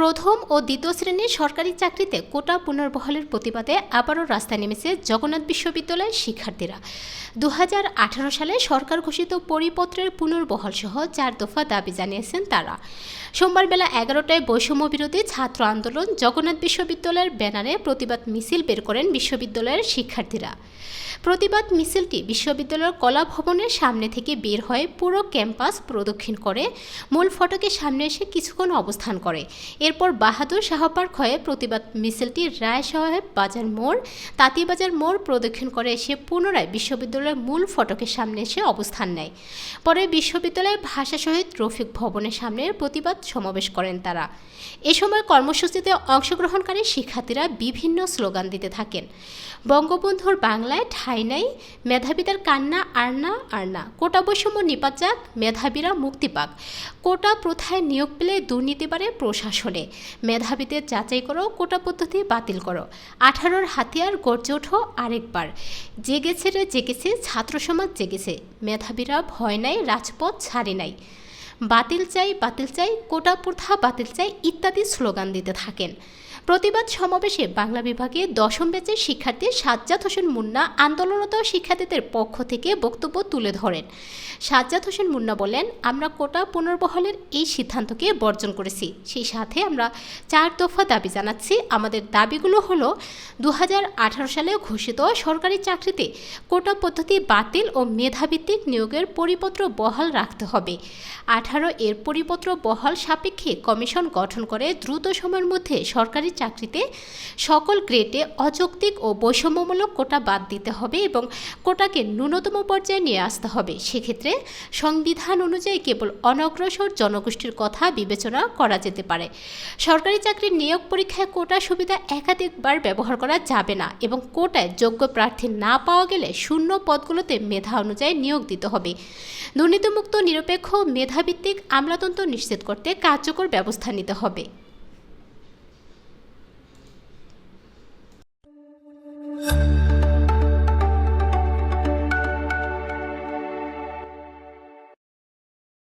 প্রথম ও দ্বিতীয় শ্রেণির সরকারি চাকরিতে কোটা পুনর্বহলের প্রতিবাদে আবারও রাস্তায় নেমেছে জগন্নাথ বিশ্ববিদ্যালয়ের শিক্ষার্থীরা। দু হাজার আঠারো সালে সরকার ঘোষিত পরিপত্রের পুনর্বহাল সহ চার দফা দাবি জানিয়েছেন তারা। সোমবার বেলা এগারোটায় বৈষম্য বিরোধী ছাত্র আন্দোলন জগন্নাথ বিশ্ববিদ্যালয়ের ব্যানারে প্রতিবাদ মিছিল বের করেন বিশ্ববিদ্যালয়ের শিক্ষার্থীরা। প্রতিবাদ মিছিলটি বিশ্ববিদ্যালয়ের কলা ভবনের সামনে থেকে বের হয়ে পুরো ক্যাম্পাস প্রদক্ষিণ করে, মূল ফটকের সামনে এসে কিছুক্ষণ অবস্থান করে। এরপর বাহাদুর শাহ পার্ক হয়ে প্রতিবাদ মিছিলটি রায় সাহেব বাজার মোড়, তাঁতিবাজার মোড় প্রদক্ষিণ করে এসে পুনরায় বিশ্ববিদ্যালয়ের মূল ফটকের সামনে এসে অবস্থান নেয়। পরে বিশ্ববিদ্যালয়ের ভাষা শহীদ রফিক ভবনের সামনে প্রতিবাদ সমাবেশ করেন তারা। এ সময় কর্মসূচিতে অংশগ্রহণকারী শিক্ষার্থীরা বিভিন্ন স্লোগান দিতে থাকেন। বঙ্গবন্ধুর বাংলায় ঠাঁই নাই, মেধাবীদের কান্না আরনা আরনা, কোটা বৈষম্য নিপাত যাক মেধাবীরা মুক্তি পাক কোটা প্রথায় নিয়োগ পেলে দুর্নীতি বাড়ে প্রশাসনে। মেধাবীদের যাচাই করো, কোটা পদ্ধতি বাতিল করো। আঠারোর হাতিয়ার গর্জে ওঠো আরেকবার। জেগেছে রে জেগেছে, ছাত্র সমাজ জেগেছে। মেধাবীরা ভয় নাই, রাজপথ ছাড়ে নাই। বাতিল চাই বাতিল চাই, কোটা প্রথা বাতিল চাই ইত্যাদি স্লোগান দিতে থাকেন। প্রতিবাদ সমাবেশে বাংলা বিভাগে দশম ব্যাচের শিক্ষার্থী সাজ্জাদ হোসেন মুন্না আন্দোলনরত শিক্ষার্থীদের পক্ষ থেকে বক্তব্য তুলে ধরেন। সাজ্জাদ হোসেন মুন্না বলেন, আমরা কোটা পুনর্বহালের এই সিদ্ধান্তকে বর্জন করেছি। সেই সাথে আমরা চার দফা দাবি জানাচ্ছি। আমাদের দাবিগুলো হলো দু হাজার আঠারো সালে ঘোষিত সরকারি চাকরিতে কোটা পদ্ধতি বাতিল ও মেধাভিত্তিক নিয়োগের পরিপত্র বহাল রাখতে হবে। আঠারো এর পরিপত্র বহাল সাপেক্ষে কমিশন গঠন করে দ্রুত সময়ের মধ্যে সরকারি চাকরিতে সকল গ্রেডে অযৌক্তিক ও বৈষম্যমূলক কোটা বাদ দিতে হবে এবং কোটাকে ন্যূনতম পর্যায়ে নিয়ে আসতে হবে। সেক্ষেত্রে সংবিধান অনুযায়ী কেবল অনগ্রসর জনগোষ্ঠীর কথা বিবেচনা করা যেতে পারে। সরকারি চাকরির নিয়োগ পরীক্ষায় কোটা সুবিধা একাধিকবার ব্যবহার করা যাবে না এবং কোটায় যোগ্য প্রার্থী না পাওয়া গেলে শূন্য পদগুলোতে মেধা অনুযায়ী নিয়োগ দিতে হবে। দুর্নীতিমুক্ত, নিরপেক্ষ, মেধাভিত্তিক আমলাতন্ত্র নিশ্চিত করতে কার্যকর ব্যবস্থা নিতে হবে।